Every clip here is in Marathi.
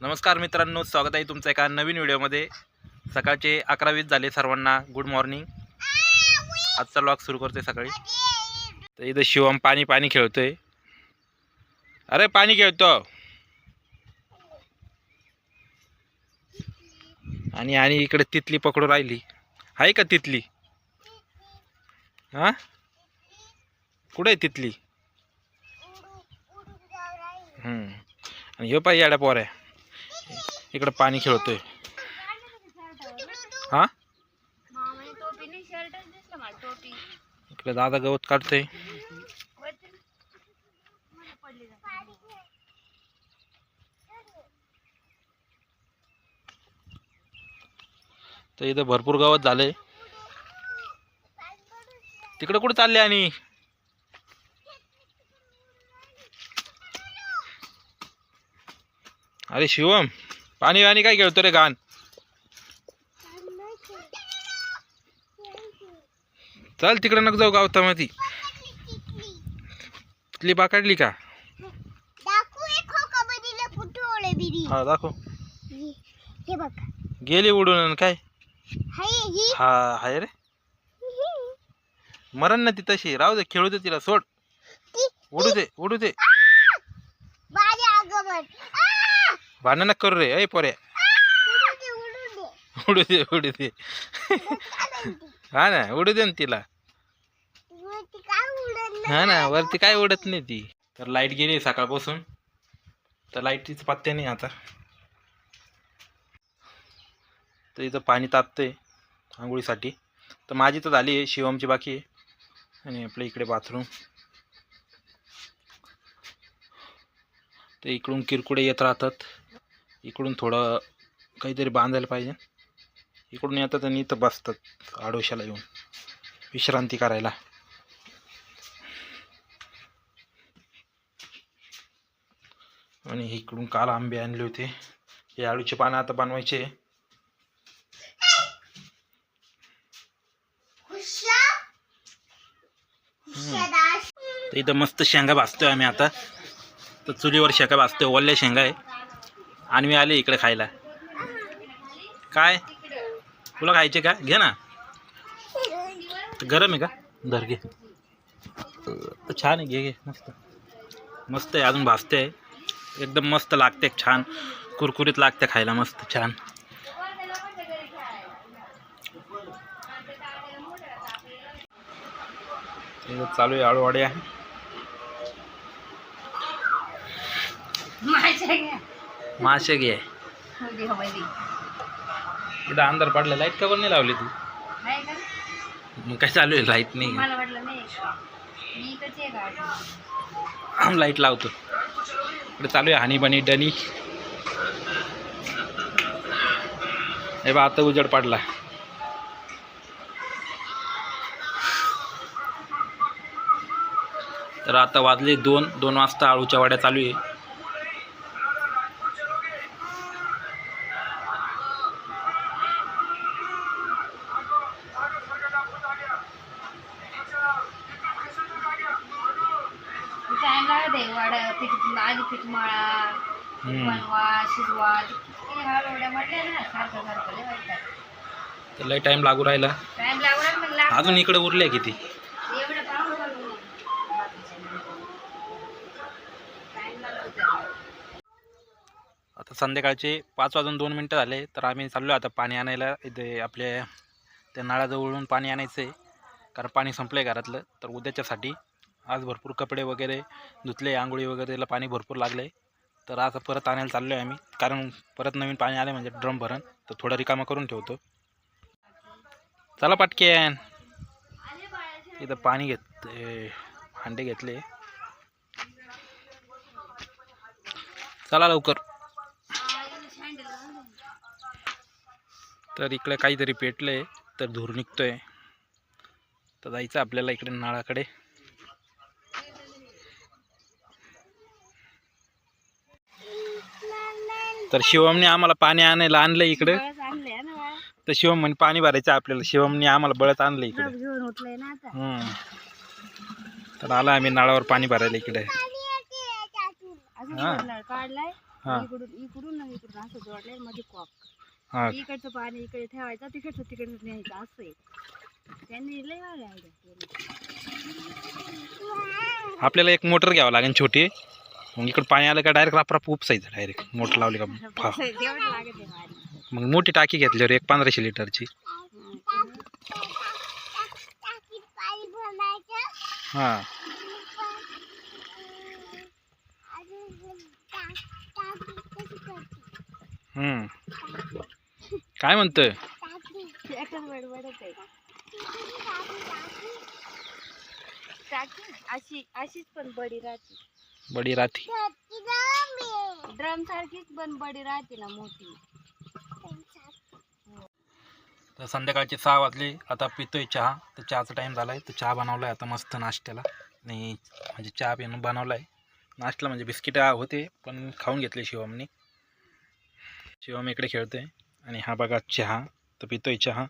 नमस्कार मित्रांनो स्वागत आहे तुमचं एका नवीन व्हिडिओमध्ये. सकाळचे अकरा वीस झाले सर्वांना गुड मॉर्निंग आजचा लॉक सुरू करतोय सकाळी. तर इथं शिवम पाणी पाणी खेळतोय. अरे पाणी खेळतो. आणि आणि इकडे तितली पकडून राहिली. आहे का तितली हां? कुठे आहे तितली हम्म. आणि ह्यो पाय येड्या पोर आहे इकडं पाणी खेळतोय. हा? इकडे दादा गवत काढतोय. तर इथं भरपूर गवत झालंय. तिकडे कुठे चालले आणि? अरे शिवम. पाणी वाणी काय खेळतो रे गाण? चल तिकडे नको जाऊ गावतामध्ये. तिथली बा काढली का? हो हा दाखव. हे बघ. गेली उडून आणि काय? हाय ही. हा हाय रे. मरण ना ती तशी. राहू दे खेळू दे तिला सोड. उडू दे उडू दे. भांडण नको करू रे ऐ पोऱ्या उडू दे उडू दे दे दे हा ना उडू दे ना तिला हा ना वरती काय उडत नाही ती तर लाइट गेली सकाळपासून तर लाईटीच पत्त्या नाही आता तर इथं पाणी तापतंय आंघोळीसाठी तर माझी तर झाली आहे शिवमची बाकी आहे आणि आपल्या इकडे बाथरूम तर इकडून किरकुडे येत राहतात इकडून थोडं काहीतरी बांधायला पाहिजे. इकडून येतात आणि इथं बसतात आडोशाला येऊन. विश्रांती करायला. आणि इकडून काल आंबे आणले होते. हे आळूचे पानं आता बनवायचे. इथं मस्त शेंगा भाजतोय आम्ही आता. तर चुलीवर शेंगा भाजतोय. ओल्या शेंगा आहे. आणि मी आले इकडे खायला. काय? तुला खायचे का? घे ना. गरम आहे का? धर घे. छान आहे घे घे. मस्त. मस्त आहे अजून भासते आहे एकदम मस्त लागते छान. कुरकुरीत लागते खायला मस्त छान. चालू आहे आळूवाडी आहे. मासे घे इथं अंधार पडला लाइट का पण नाही लावली तू? मग काय चालू आहे लाइट नाही? लाइट लावतो. इकडे चालू आहे हानी बनी डनी. हे बा आता उजड पडला. तर आता वाजले दोन दोन वाजता आळूच्या वाड्या चालू आहे. टाइम लागत आहे वाडा पीठ आधी पीठ मळा हम्म. बनवा शिजवा किती हळवड्या म्हटल्या ना सारखं सारखं लय वाटतं. तर लय टाईम लागू राहिला. टाइम मग अजून इकडे उरले किती? एवढं पाहून चालू टाइम लागतो त्याला. आता संध्याकाळचे पाच वाजून दोन मिनटं झाले तर आम्ही चाललो आता पाणी आणायला. इथे आपल्या त्या नळाजवळून पाणी आणायचं आहे कारण पाणी संपलं आहे घरातलं. तर उद्याच्यासाठी आज भरपूर कपडे वगैरे धुतले आंघोळी वगैरेला पाणी भरपूर लागलं. आहे तर आता परत आणायला चाललो आहे आम्ही. कारण परत नवीन पाणी आलं म्हणजे ड्रम भरण. तर थोडं रिकामा करून ठेवतो. चला पाटकेन. इथं पाणी घेत हांडे घेतले. चला लवकर. तर इकडे काहीतरी पेटलं आहे तर धूर निघतोय. तर जायचं आपल्याला इकडे नाळाकडे. तर शिवमने आम्हाला पाणी आणायला आणलं इकडे. तर शिवम म्हणे पाणी भरायचं आपल्याला. शिवमने आम्हाला बळत आणलं इकडे. नळ घेऊन उठलंय ना आता. हम्म. तर आला आम्ही नाळावर पाणी भरायला इकडे. अजून हा. नळ काढलाय. हा. इकडून इकडून ना इकडून असं जोडलंयमध्ये कॉक. हा. इकडचं पाणी इकडे ठेवायचं तिकडचं तिकडे न्यायचं असं आहे. त्यांनी लय भारी आयडिया केली. आपल्याला एक मोटर घ्यावं लागेल छोटी. मग इकडं पाणी आलं का डायरेक्ट रापराप उपसायचं डायरेक्ट मोटर लावली का? फा. मग मोठी टाकी घेतल्यावर एक पंधराशे लिटरची. हां. हम्म. काय म्हणतोय? अशी अशीच पण बडी राहते. बडी राठी ड्रम सारखीच पण बडी राहते ना मोठी. तर संध्याकाळचे सहा वाजले आता पितोय चहा. तर चहाचा टाईम झाला आहे तर चहा बनवला आहे आता मस्त नाश्त्याला. आणि म्हणजे चहा पिणं बनवला आहे नाश्त्याला म्हणजे बिस्किट होते पण खाऊन घेतले शिवमने. शिवम इकडे खेळतोय. आणि हा बघा चहा. तर पितोय चहा.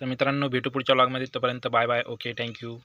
तर मित्रांनो भेटू पुढच्या व्लॉगमध्ये तोपर्यंत बाय बाय ओके थँक्यू